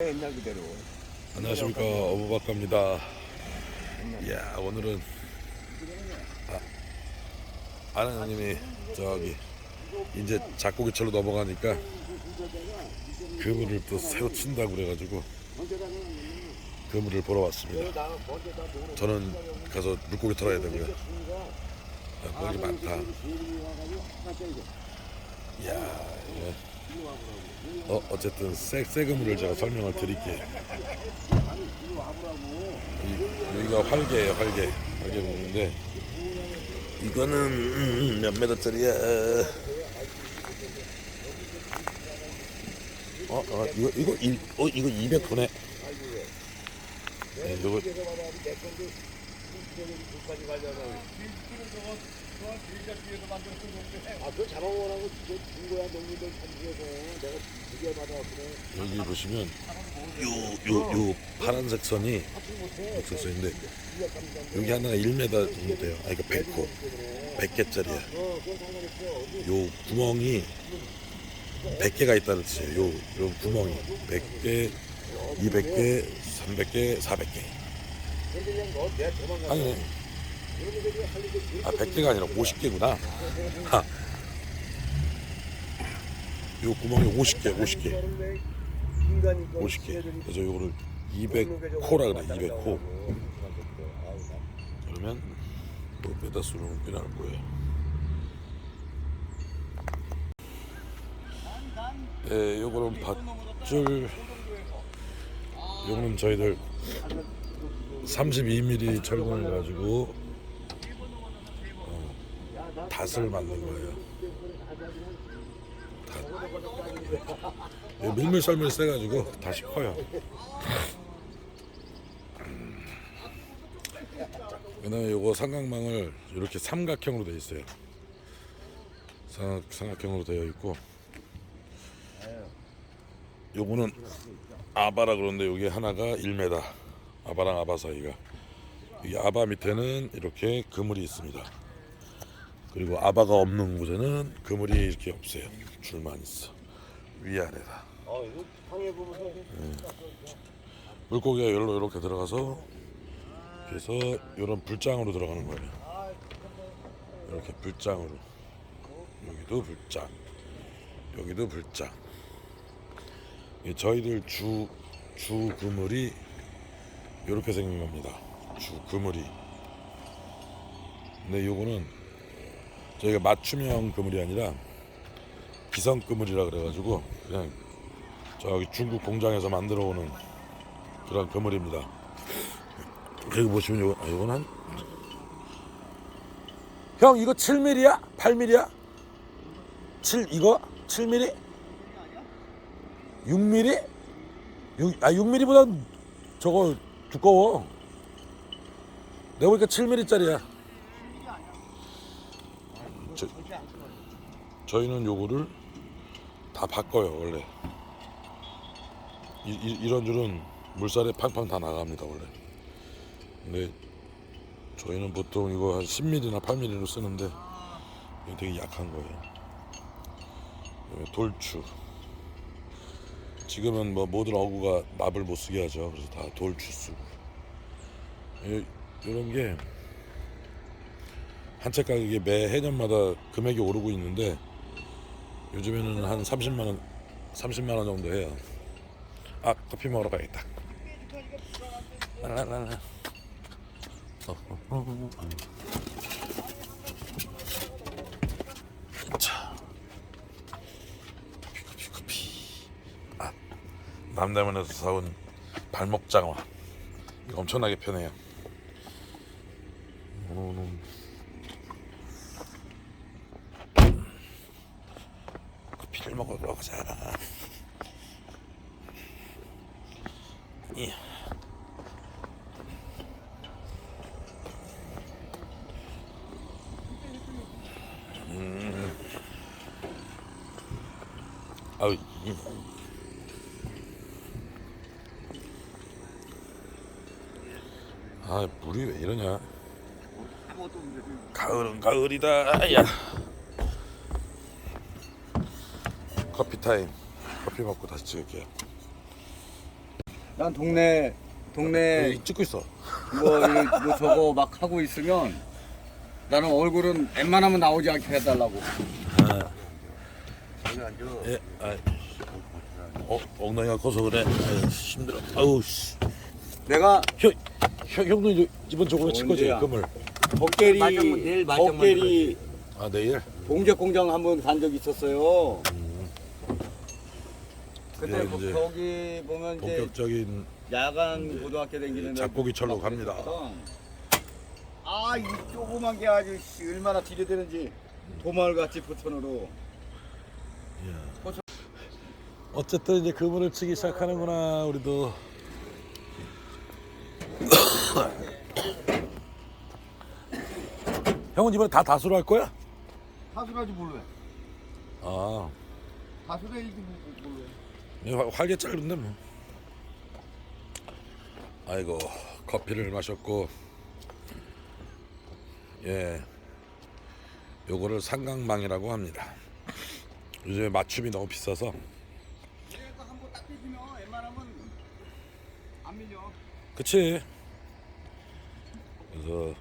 옛날 그대로. 안녕하십니까 어부박가입니다. 이야 오늘은 아, 형님이 저기 이제 작고기철로 넘어가니까 그물을 또 새로 친다고 그래가지고 그물을 보러 왔습니다. 저는 가서 물고기 털어야 되고요. 아, 먹이 많다. 이야 이거 어, 어쨌든 새, 새 그물을 제가 설명을 드릴게요. 이- 여기가 활개예요, 활개. 활개 그물인데 이거는 음, 몇 메다짜리야? 어, 어 이거 이거 일, 어 이거 200분에. 네, 이거 아, 그거 잡아먹으라고 준 거야, 농민들 단지에서. 내가 두개 받아왔거든. 여기 보시면 요 요 요 파란색 선이 녹색 선인데 여기 하나가 1m 정도 돼요. 아 이거 100호, 100개짜리야. 어. 요 구멍이 100개가 있다는 뜻이에요. 요, 요 구멍이 100개, 200개, 300개, 400개. 근데 그냥 너, 내가 도망가. 아니, 아 100개가 아니라 50개구나. 하. 요 구멍이 50개, 50개, 인간이 50개. 그래서 요거를 200호라 그래, 200호. 그러면 뭐 메다수는 꽤 나올 거예요. 예, 요거는 밧줄 요거는 저희들 32mm 철근을 가지고 어, 닷을 만든 거예요. 닷. 예, 밀물 썰물 세가지고 다시 커요. 음. 그다음에 요거 삼각망을 이렇게 삼각형으로 되어 있어요. 삼각, 삼각 형으로 되어 있고 요거는 아바라 그런데 여기 하나가 1m 아바랑 아바 사이가 이 아바 밑에는 이렇게 그물이 있습니다 그리고 아바가 없는 곳에는 그물이 이렇게 없어요. 줄만 있어. 위아래다. 어, 이거 방해 보면서. 물고기가 여기로 이렇게 들어가서 그래서 이런 불장으로 들어가는 거예요. 이렇게 불장으로. 여기도 불장. 여기도 불장. 이 저희들 주, 주 그물이 이렇게 생긴 겁니다. 주 그물이. 근데 요거는 저희가 맞춤형 그물이 아니라 기성 그물이라 그래가지고 그냥 저기 중국 공장에서 만들어 오는 그런 그물입니다 여기 보시면 요거, 아, 요건 한 형 이거 7mm야? 8mm야? 7 이거 7mm? 6mm? 6, 아 6mm보다 저거 두꺼워. 내가 보니까 7mm짜리야. 저, 저희는 요거를 다 바꿔요 원래. 이, 이, 이 런 줄은 물살에 팡팡 다 나갑니다 원래. 근데 저희는 보통 이거 한 10mm나 8mm로 쓰는데 이거 되게 약한 거예요. 돌추. 지금은 뭐 모든 어구가 납을 못 쓰게 하죠. 그래서 다 돌추 쓰고. 이- 이런 게 한 채 가격이 매 해년마다 금액이 오르고 있는데 요즘에는 한 30만 원, 30만 원 정도 해요. 아 커피 먹으러 가야겠다. 랄랄랄라. 어, 어, 어, 어, 어. 자. 커피 커피 아 남대문에서 사온 발목 장화 엄청나게 편해요 음. 먹으러 가자. 예. 아우 이- 아 물이 왜 이러냐? 가을은 가을이다. 야 커피 타임 커피 먹고 다시 찍을게요 난 동네 동네 여기 찍고 있어. 뭐, 이거 뭐 저거 막 하고 있으면 나는 얼굴은 웬만하면 나오지 않게 해달라고. 예, 아, 어, 엉덩이가 커서 그래. 아유, 힘들어. 아우 씨. 내가 형, 형 형도 이번 저번에 칠 거지 언제야? 금을. 맞으면 덕계리 아 내일. 동작 공장 한번 간 적 있었어요. 그때 예, 거- 이제 거기 보면 이제 본격적인 야간 고등학교 다니는 작곡이 철로 갑니다. 아이 조그만 게 아주 씨, 얼마나 디레되는지 도마을같이 포천으로 어쨌든 이제 그물을 치기 시작하는구나 우리도. 형은 이번에 다 다수로 할 거야? 하수라지 몰래 아, 하수라 일지 몰래 이 활- 활개 짧은데 뭐. 아이고 커피를 마셨고 예 요거를 삼각망이라고 합니다. 요즘에 맞춤이 너무 비싸서 그치 그래서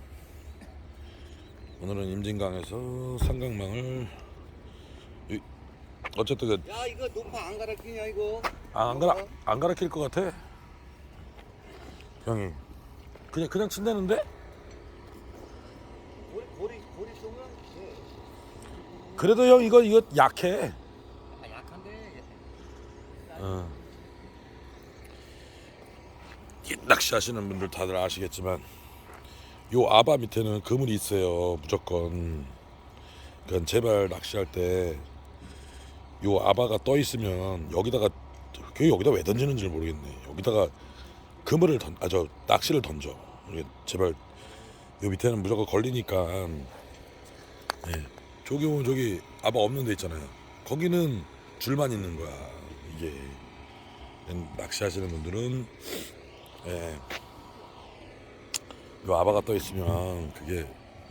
오늘은 임진강에서 삼각망을 이- 어쨌든 그 야 이거 높아 안 갈아끼냐 이거 아, 안 갈아 안 갈아낄 것 같아. 형이 그냥 그냥 친다는데? 고리 고리 고리 쏘면 그래도 형 이거 이거 약해. 아, 약한데 어. 이 낚시하시는 분들 다들 아시겠지만 요 아바 밑에는 그물이 있어요 무조건. 그러니까 제발 낚시할 때 요 아바가 떠 있으면 여기다가 그 여기다 왜 던지는지 모르겠네. 여기다가 그물을 던, 아 저 낚시를 던져. 제발 요 밑에는 무조건 걸리니까. 예. 저기 보면 저기 아바 없는 데 있잖아요. 거기는 줄만 있는 거야. 이게 낚시하시는 분들은 예. 요 아바가 떠 있으면 그게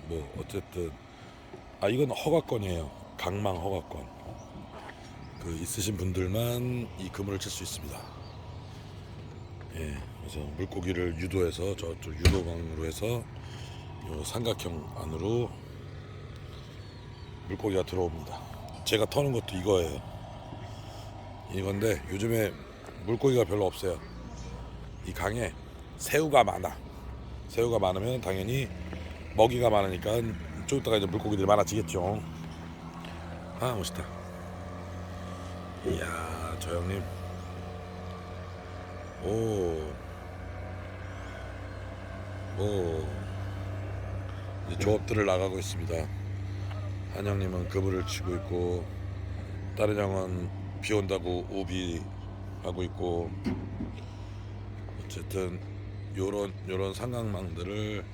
뭐 어쨌든 아 이건 허가권이에요. 강망 허가권. 그 있으신 분들만 이 그물을 칠 수 있습니다. 예. 그래서 물고기를 유도해서 저쪽 유도망으로 해서 요 삼각형 안으로 물고기가 들어옵니다. 제가 터는 것도 이거예요. 이건데 요즘에 물고기가 별로 없어요. 이 강에 새우가 많아. 새우가 많으면 당연히 먹이가 많으니까 좀 이따가 이제 물고기들이 많아지겠죠. 아 멋있다. 이야 저 형님. 오. 오. 이제 조업들을 나가고 있습니다. 한 형님은 그물을 치고 있고 다른 형은 비 온다고 우비 하고 있고 어쨌든 요런 요런 삼각망들을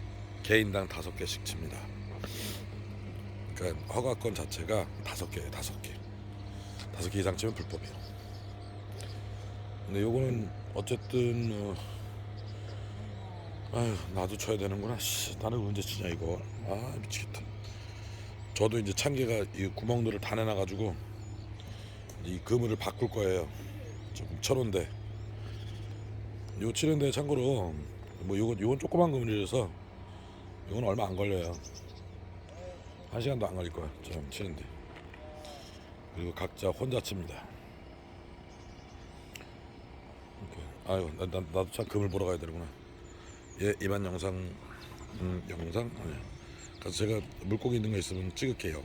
개인당 다섯 개씩 칩니다. 그러니까 허가권 자체가 다섯 개, 다섯 개, 개 이상 치면 불법이에요. 근데 요거는 어쨌든 어, 아휴 나도 쳐야 되는구나. 씨, 나는 언제 치냐 이거. 아 미치겠다. 저도 이제 참개가 이 구멍들을 다 내놔가지고 이 그물을 바꿀 거예요. 조금 천원데 요 치는데 참고로 뭐 요건 요건 조그만 그물이라서 요건 얼마 안 걸려요. 한 시간도 안 걸릴 거야. 저 치는데 그리고 각자 혼자 칩니다. 아유 나, 나, 나도 참 그물 보러 가야 되는구나. 예 이만 영상 음, 영상 네. 그래서 제가 물고기 있는 거 있으면 찍을게요.